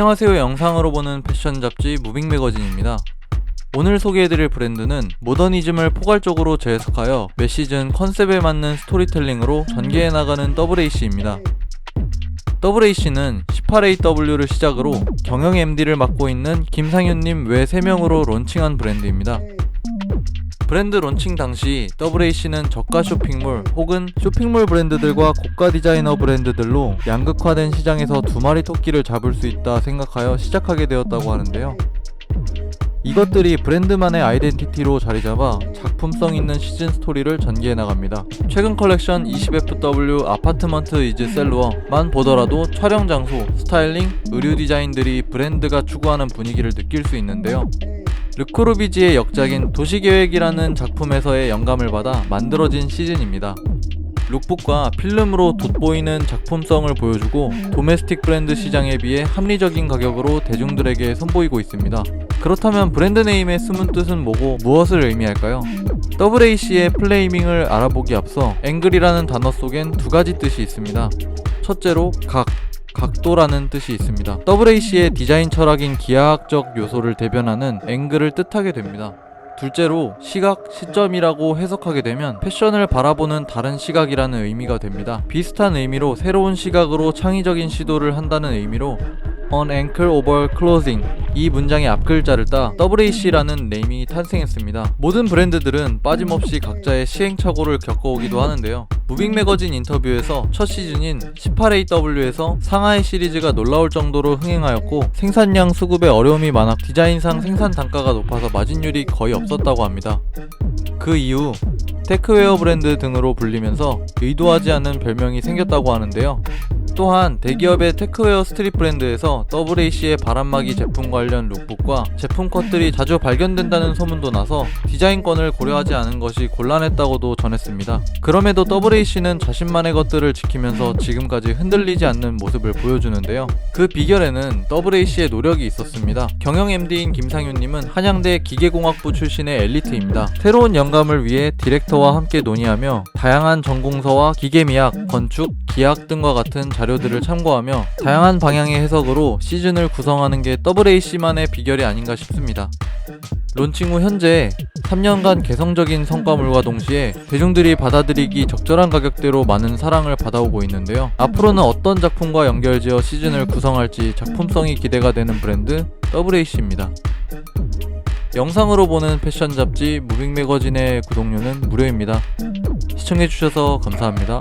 안녕하세요. 영상으로 보는 패션 잡지 무빙 매거진입니다. 오늘 소개해드릴 브랜드는 모더니즘을 포괄적으로 재해석하여 매 시즌 컨셉에 맞는 스토리텔링으로 전개해 나가는 WAC입니다. WAC는 18AW를 시작으로 경영 MD를 맡고 있는 김상윤님 외 3명으로 론칭한 브랜드입니다. 브랜드 론칭 당시 WAC는 저가 쇼핑몰 혹은 쇼핑몰 브랜드들과 고가 디자이너 브랜드들로 양극화된 시장에서 두 마리 토끼를 잡을 수 있다 생각하여 시작하게 되었다고 하는데요. 이것들이 브랜드만의 아이덴티티로 자리 잡아 작품성 있는 시즌 스토리를 전개해 나갑니다. 최근 컬렉션 20FW 아파트먼트 이즈 셀루어만 보더라도 촬영 장소, 스타일링, 의류 디자인들이 브랜드가 추구하는 분위기를 느낄 수 있는데요. 르코르비지의 역작인 도시계획이라는 작품에서의 영감을 받아 만들어진 시즌입니다. 룩북과 필름으로 돋보이는 작품성을 보여주고 도메스틱 브랜드 시장에 비해 합리적인 가격으로 대중들에게 선보이고 있습니다. 그렇다면 브랜드 네임의 숨은 뜻은 뭐고 무엇을 의미할까요? WAC의 플레이밍을 알아보기 앞서 앵글이라는 단어 속엔 두 가지 뜻이 있습니다. 첫째로 각, 각도라는 뜻이 있습니다. WAC의 디자인 철학인 기하학적 요소를 대변하는 앵글을 뜻하게 됩니다. 둘째로 시각, 시점이라고 해석하게 되면 패션을 바라보는 다른 시각이라는 의미가 됩니다. 비슷한 의미로 새로운 시각으로 창의적인 시도를 한다는 의미로 On Ankle Over Clothing 이 문장의 앞글자를 따 WAC라는 네임이 탄생했습니다. 모든 브랜드들은 빠짐없이 각자의 시행착오를 겪어오기도 하는데요. 무빙 매거진 인터뷰에서 첫 시즌인 18AW에서 상하이 시리즈가 놀라울 정도로 흥행하였고 생산량 수급에 어려움이 많아 디자인상 생산 단가가 높아서 마진율이 거의 없었다고 합니다. 그 이후 테크웨어 브랜드 등으로 불리면서 의도하지 않은 별명이 생겼다고 하는데요. 또한 대기업의 테크웨어 스트릿 브랜드에서 WAC의 바람막이 제품 관련 룩북과 제품 컷들이 자주 발견된다는 소문도 나서 디자인권을 고려하지 않은 것이 곤란했다고도 전했습니다. 그럼에도 WAC는 자신만의 것들을 지키면서 지금까지 흔들리지 않는 모습을 보여주는데요. 그 비결에는 WAC의 노력이 있었습니다. 경영 MD인 김상윤님은 한양대 기계공학부 출신의 엘리트입니다. 새로운 영감을 위해 디렉터와 함께 논의하며 다양한 전공서와 기계미학, 건축, 기학 등과 같은 자료들을 참고하며 다양한 방향의 해석으로 시즌을 구성하는 게 WAC만의 비결이 아닌가 싶습니다. 론칭 후 현재 3년간 개성적인 성과물과 동시에 대중들이 받아들이기 적절한 가격대로 많은 사랑을 받아오고 있는데요. 앞으로는 어떤 작품과 연결지어 시즌을 구성할지 작품성이 기대가 되는 브랜드 WAC입니다. 영상으로 보는 패션 잡지 무빙 매거진의 구독료는 무료입니다. 시청해주셔서 감사합니다.